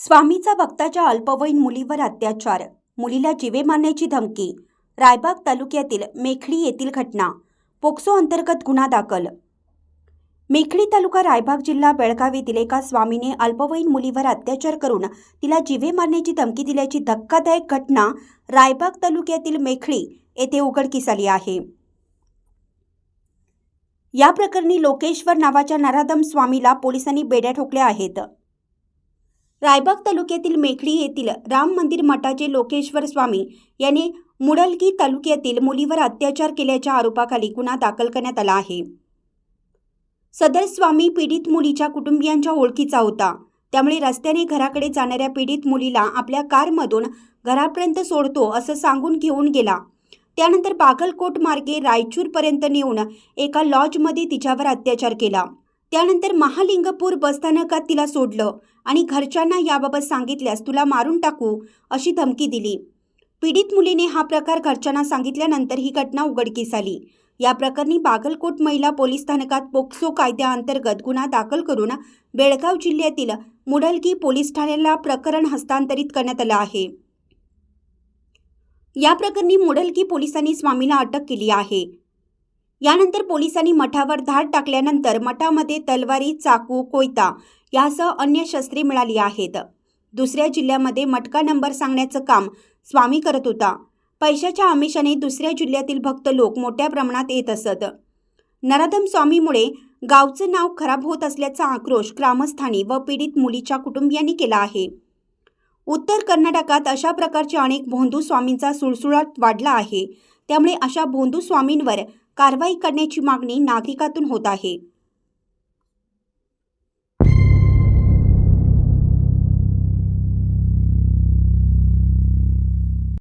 स्वामीचा भक्ताच्या अल्पवयीन मुलीवर अत्याचार मुलीला जिवे मारण्याची धमकी रायबाग तालुक्यातील मेखळी येथील घटना पोक्सो अंतर्गत गुन्हा दाखल. मेखळी तालुका रायबाग जिल्हा बेळगाव येथील एका स्वामीने अल्पवयीन मुलीवर अत्याचार करून तिला जिवे मारण्याची धमकी दिल्याची धक्कादायक घटना रायबाग तालुक्यातील मेखळी येथे उघडकीस आली आहे. या प्रकरणी लोकेश्वर नावाच्या नराधम स्वामीला पोलिसांनी बेड्या ठोकल्या आहेत. रायबाग तालुक्यातील मेखडी येथील राम मंदिर मठाचे लोकेश्वर स्वामी यांनी मुडलगी तालुक्यातील मुलीवर अत्याचार केल्याच्या आरोपाखाली गुन्हा दाखल करण्यात आला आहे. सदर स्वामी पीडित मुलीच्या कुटुंबियांच्या ओळखीचा होता. त्यामुळे रस्त्याने घराकडे जाणाऱ्या पीडित मुलीला आपल्या कारमधून घरापर्यंत सोडतो असं सांगून घेऊन गेला. त्यानंतर बागलकोट मार्गे रायचूरपर्यंत नेऊन एका लॉजमध्ये तिच्यावर अत्याचार केला. त्यानंतर महालिंगपूर बसस्थानकात तिला सोडलं. आणि घरच्यांना याबाबत सांगितल्यास तुला मारून टाकू अशी धमकी दिली. पीडित मुलीने हा प्रकार घरच्यांना सांगितल्यानंतर ही घटना उघडकीस आली. या प्रकरणी बागलकोट महिला पोलीस स्थानकात पोक्सो कायद्याअंतर्गत गुन्हा दाखल करून बेळगाव जिल्ह्यातील मुडलगी पोलीस ठाण्याला प्रकरण हस्तांतरित करण्यात आलं आहे. या प्रकरणी मुडलगी पोलिसांनी स्वामीला अटक केली आहे. यानंतर पोलिसांनी मठावर धाड टाकल्यानंतर मठामध्ये तलवारी चाकू कोयता यासह अन्य शस्त्रे मिळाली आहेत. दुसऱ्या जिल्ह्यामध्ये मटका नंबर सांगण्याचं काम स्वामी करत होता. पैशाच्या आमिषाने दुसऱ्या जिल्ह्यातील भक्त लोक मोठ्या प्रमाणात येत असत. नराधम स्वामीमुळे गावचं नाव खराब होत असल्याचा आक्रोश ग्रामस्थांनी व पीडित मुलीच्या कुटुंबियांनी केला आहे. उत्तर कर्नाटकात अशा प्रकारचे अनेक भोंदू स्वामींचा सुळसुळाट वाढला आहे. त्यामुळे अशा भोंदू स्वामींवर कारवाई करण्याची मागणी नागरिकातून होत आहे.